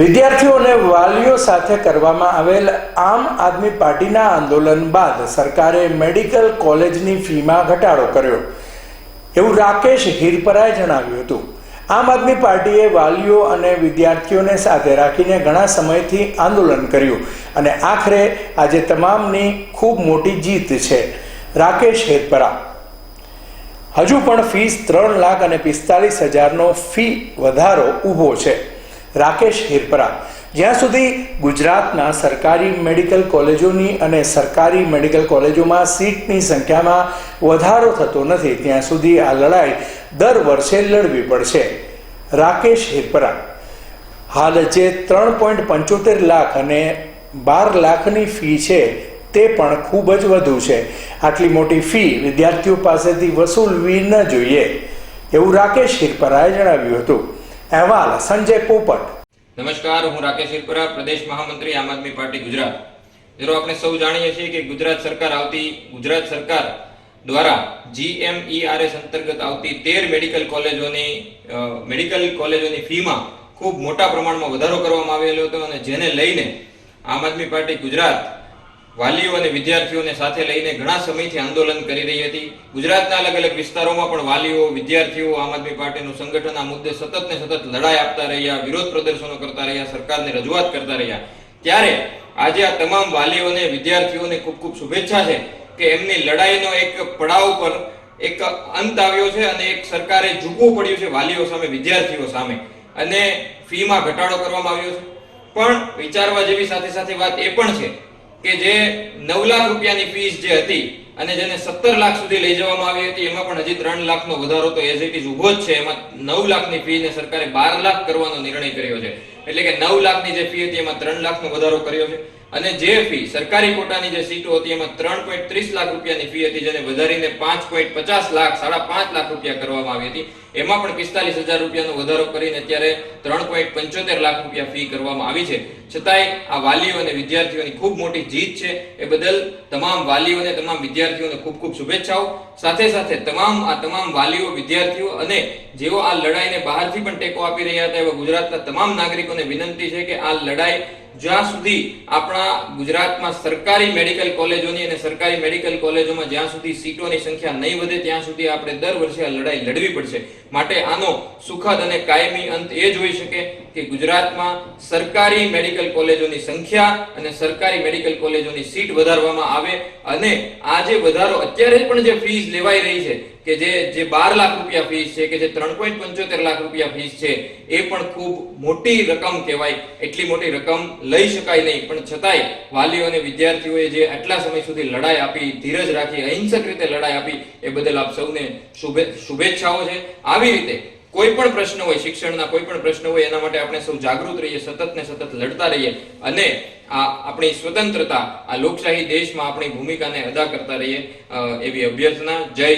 વિદ્યાર્થીઓ અને વાલીઓ સાથે કરવામાં આવેલ આમ આદમી પાર્ટીના આંદોલન બાદ સરકારે મેડિકલ કોલેજની ફીમાં ઘટાડો કર્યો. એવું રાકેશ હિરપરાએ જણાવ્યું હતું. આમ આદમી પાર્ટીએ વાલીઓ અને વિદ્યાર્થીઓને સાથે રાખીને ઘણા સમયથી આંદોલન કર્યું અને આખરે આજે તમામની ખૂબ મોટી જીત છે. રાકેશ હિરપરા. હજુ પણ ફીસ ત્રણ લાખ અને પિસ્તાલીસ હજારનો ફી વધારો ઊભો છે. રાકેશ હિરપરા. જ્યાં સુધી ગુજરાતના સરકારી મેડિકલ કોલેજોની અને સરકારી મેડિકલ કોલેજોમાં સીટની સંખ્યામાં વધારો થતો નથી, ત્યાં સુધી આ લડાઈ દર વર્ષે લડવી પડશે. રાકેશ હિરપરા. હાલ જે ત્રણ પોઈન્ટ પંચોતેર લાખ અને બાર લાખની ફી છે, તે પણ ખૂબ જ વધુ છે. આટલી મોટી ફી વિદ્યાર્થીઓ પાસેથી વસૂલવી ન જોઈએ. એવું રાકેશ હિરપરાએ જણાવ્યું હતું. અહેવાલ, સંજય પોપટ. નમસ્કાર, હું રાકેશ હિરપરા પ્રદેશ મહામંત્રી, આમ આદમી પાર્ટી, ગુજરાત. મિત્રો, આપણે સૌ જાણીએ છીએ કે ગુજરાત સરકાર આવતી, ગુજરાત સરકાર દ્વારા જીએમઈઆરએસ અંતર્ગત આવતી તેર મેડિકલ કોલેજોની મેડિકલ કોલેજોની ફીમાં ખૂબ મોટા પ્રમાણમાં વધારો કરવામાં આવેલો હતો અને જેને લઈને આમ આદમી પાર્ટી ગુજરાત વાલીઓ અને વિદ્યાર્થીઓને સાથે લઈને ઘણા સમયથી આંદોલન કરી રહી હતી. ગુજરાતના અલગ અલગ વિસ્તારોમાં પણ વાલીઓ, વિદ્યાર્થીઓ, આમ આદમી પાર્ટીનું સંગઠન આ મુદ્દે સતત ને સતત લડાઈ આપતા રહ્યા, વિરોધ પ્રદર્શનો કરતા રહ્યા, સરકારને રજૂઆત કરતા રહ્યા. ત્યારે આજે આ તમામ વાલીઓને, વિદ્યાર્થીઓને ખૂબ ખૂબ શુભેચ્છા છે કે એમની લડાઈનો એક પડાવ પર એક અંત આવ્યો છે અને એક સરકારે ઝૂકવું પડ્યું છે વાલીઓ સામે, વિદ્યાર્થીઓ સામે. અને ફીમાં ઘટાડો કરવામાં આવ્યો છે. પણ વિચારવા જેવી સાથે સાથે વાત એ પણ છે કે જે નવ લાખ રૂપિયાની ફીસ જે હતી અને જેને સત્તર લાખ સુધી લઈ જવામાં આવી હતી, એમાં પણ હજી ત્રણ લાખનો વધારો તો એઝ ઇટ ઇઝ ઊભો જ છે. એમાં નવ લાખની ફી ને સરકારે બાર લાખ કરવાનો નિર્ણય કર્યો છે. એટલે કે નવ લાખની જે ફી હતી એમાં ત્રણ લાખનો વધારો કર્યો છે. અને જે ફી સરકારી કોટાની જે સીટો હતી એમાં ત્રણ પોઈન્ટ ત્રીસ લાખ રૂપિયાની ફી હતી, જેને વધારીને પાંચ પોઈન્ટ પચાસ લાખ, સાડા પાંચ લાખ રૂપિયા કરવામાં આવી હતી. એમાં પણ પિસ્તાલીસ હજાર રૂપિયાનો વધારો કરીને અત્યારે ત્રણ પોઈન્ટ પંચોતેર લાખ રૂપિયા ફી કરવામાં આવી છે. છતાંય આ વાલીઓ અને વિદ્યાર્થીઓની ખૂબ મોટી જીત છે. એ બદલ તમામ વાલીઓ અને તમામ વિદ્યાર્થીઓને ખૂબ ખૂબ શુભેચ્છાઓ. સાથે સાથે તમામ, આ તમામ વાલીઓ, વિદ્યાર્થીઓ અને જેઓ આ લડાઈને બહારથી પણ ટેકો આપી રહ્યા હતા એવા ગુજરાતના તમામ નાગરિકોને વિનંતી છે કે આ લડાઈ જ્યાં સુધી આપણા ગુજરાતમાં સરકારી મેડિકલ કોલેજોની અને સરકારી મેડિકલ કોલેજોમાં જ્યાં સુધી સીટોની સંખ્યા નહીં વધે, ત્યાં સુધી આપણે દર વર્ષે આ લડાઈ લડવી પડશે. માટે આનો સુખદ અને કાયમી અંત એ જ હોઈ શકે કે ગુજરાતમાં સરકારી મેડિકલ કોલેજોની સંખ્યા અને સરકારી મેડિકલ કોલેજોની સીટ વધારવામાં આવે અને આ જે વધારો અત્યારે પણ જે ફીસ લેવાઈ રહી છે કે જે જે બાર લાખ રૂપિયા ફીસ છે કે જે ત્રણ પોઈન્ટ પંચોતેર લાખ રૂપિયા ફીસ છે, એ પણ ખૂબ મોટી રકમ કહેવાય. એટલી મોટી રકમ લઈ શકાય નહીં. પણ છતાંય વાલીઓ અને વિદ્યાર્થીઓએ જે આટલા સમય સુધી લડાઈ આપી, ધીરજ રાખી, અહિંસક રીતે લડાઈ આપી, એ બદલ આપ સૌને શુભેચ્છાઓ છે. આવી રીતે કોઈ પણ પ્રશ્ન હોય, શિક્ષણના કોઈ પણ પ્રશ્ન હોય, એના માટે આપણે સૌ જાગૃત રહીએ, સતત ને સતત લડતા રહીએ અને આ આપણી સ્વતંત્રતા, આ લોકશાહી દેશમાં આપણી ભૂમિકાને અદા કરતા રહીએ એવી અભ્યર્થના. જય